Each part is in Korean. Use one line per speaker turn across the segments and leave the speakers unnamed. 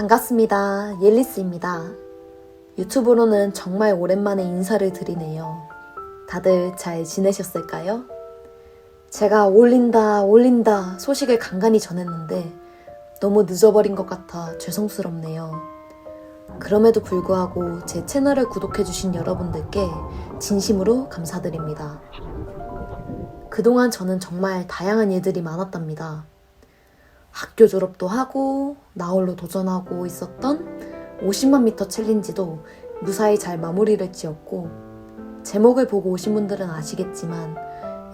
반갑습니다. 옐리스입니다. 유튜브로는 정말 오랜만에 인사를 드리네요. 다들 잘 지내셨을까요? 제가 올린다, 올린다 소식을 간간히 전했는데 너무 늦어버린 것 같아 죄송스럽네요. 그럼에도 불구하고 제 채널을 구독해주신 여러분들께 진심으로 감사드립니다. 그동안 저는 정말 다양한 일들이 많았답니다. 학교 졸업도 하고 나홀로 도전하고 있었던 50만 미터 챌린지도 무사히 잘 마무리를 지었고 제목을 보고 오신 분들은 아시겠지만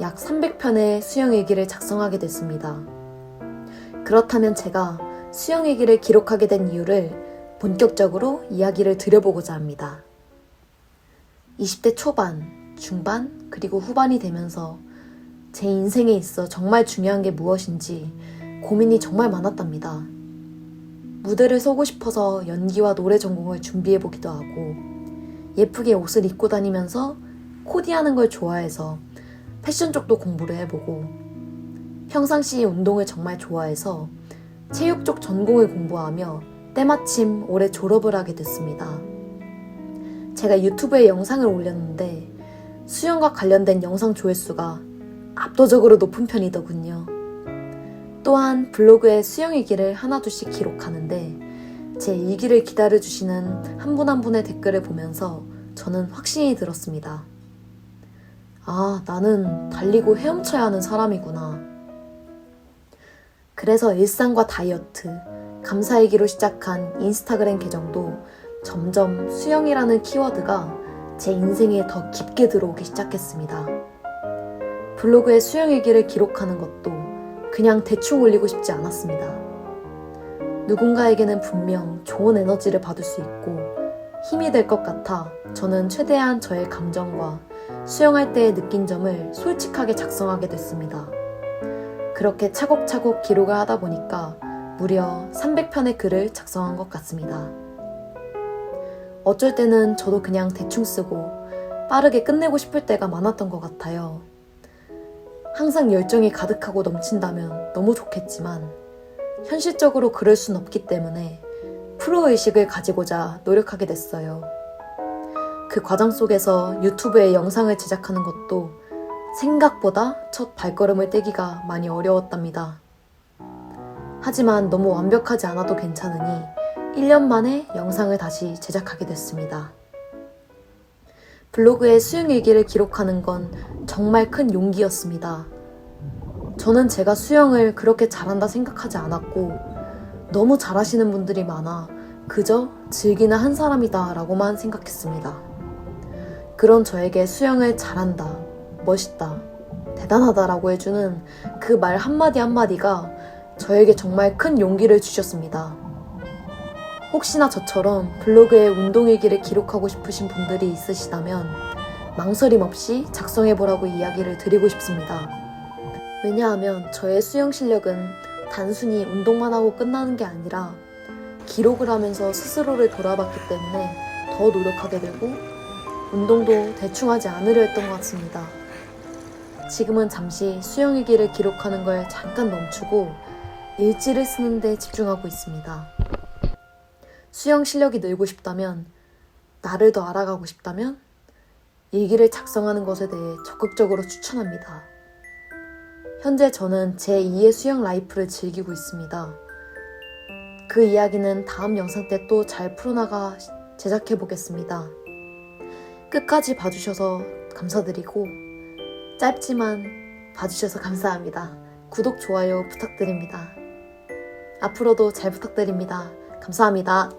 약 300편의 수영 일기를 작성하게 됐습니다. 그렇다면 제가 수영 일기를 기록하게 된 이유를 본격적으로 이야기를 드려보고자 합니다. 20대 초반, 중반, 그리고 후반이 되면서 제 인생에 있어 정말 중요한 게 무엇인지 고민이 정말 많았답니다. 무대를 서고 싶어서 연기와 노래 전공을 준비해보기도 하고, 예쁘게 옷을 입고 다니면서 코디하는 걸 좋아해서 패션 쪽도 공부를 해보고, 평상시 운동을 정말 좋아해서 체육 쪽 전공을 공부하며 때마침 올해 졸업을 하게 됐습니다. 제가 유튜브에 영상을 올렸는데 수영과 관련된 영상 조회수가 압도적으로 높은 편이더군요. 또한 블로그에 수영 일기를 하나둘씩 기록하는데 제 일기를 기다려주시는 한분한 분의 댓글을 보면서 저는 확신이 들었습니다. 아, 나는 달리고 헤엄쳐야 하는 사람이구나. 그래서 일상과 다이어트, 감사일기로 시작한 인스타그램 계정도 점점 수영이라는 키워드가 제 인생에 더 깊게 들어오기 시작했습니다. 블로그에 수영일기를 기록하는 것도 그냥 대충 올리고 싶지 않았습니다. 누군가에게는 분명 좋은 에너지를 받을 수 있고 힘이 될 것 같아 저는 최대한 저의 감정과 수영할 때의 느낀 점을 솔직하게 작성하게 됐습니다. 그렇게 차곡차곡 기록을 하다 보니까 무려 300편의 글을 작성한 것 같습니다. 어쩔 때는 저도 그냥 대충 쓰고 빠르게 끝내고 싶을 때가 많았던 것 같아요. 항상 열정이 가득하고 넘친다면 너무 좋겠지만 현실적으로 그럴 순 없기 때문에 프로의식을 가지고자 노력하게 됐어요. 그 과정 속에서 유튜브에 영상을 제작하는 것도 생각보다 첫 발걸음을 떼기가 많이 어려웠답니다. 하지만 너무 완벽하지 않아도 괜찮으니 1년 만에 영상을 다시 제작하게 됐습니다. 블로그에 수영 일기를 기록하는 건 정말 큰 용기였습니다. 저는 제가 수영을 그렇게 잘한다 생각하지 않았고, 너무 잘하시는 분들이 많아 그저 즐기는 한 사람이다 라고만 생각했습니다. 그런 저에게 수영을 잘한다, 멋있다, 대단하다 라고 해주는 그 말 한마디 한마디가 저에게 정말 큰 용기를 주셨습니다. 혹시나 저처럼 블로그에 운동 일기를 기록하고 싶으신 분들이 있으시다면 망설임 없이 작성해보라고 이야기를 드리고 싶습니다. 왜냐하면 저의 수영 실력은 단순히 운동만 하고 끝나는 게 아니라 기록을 하면서 스스로를 돌아봤기 때문에 더 노력하게 되고 운동도 대충 하지 않으려 했던 것 같습니다. 지금은 잠시 수영일기를 기록하는 걸 잠깐 멈추고 일지를 쓰는데 집중하고 있습니다. 수영 실력이 늘고 싶다면, 나를 더 알아가고 싶다면, 일기를 작성하는 것에 대해 적극적으로 추천합니다. 현재 저는 제 2의 수영 라이프를 즐기고 있습니다. 그 이야기는 다음 영상 때 또 잘 풀어나가 제작해 보겠습니다. 끝까지 봐주셔서 감사드리고, 짧지만 봐주셔서 감사합니다. 구독, 좋아요 부탁드립니다. 앞으로도 잘 부탁드립니다. 감사합니다.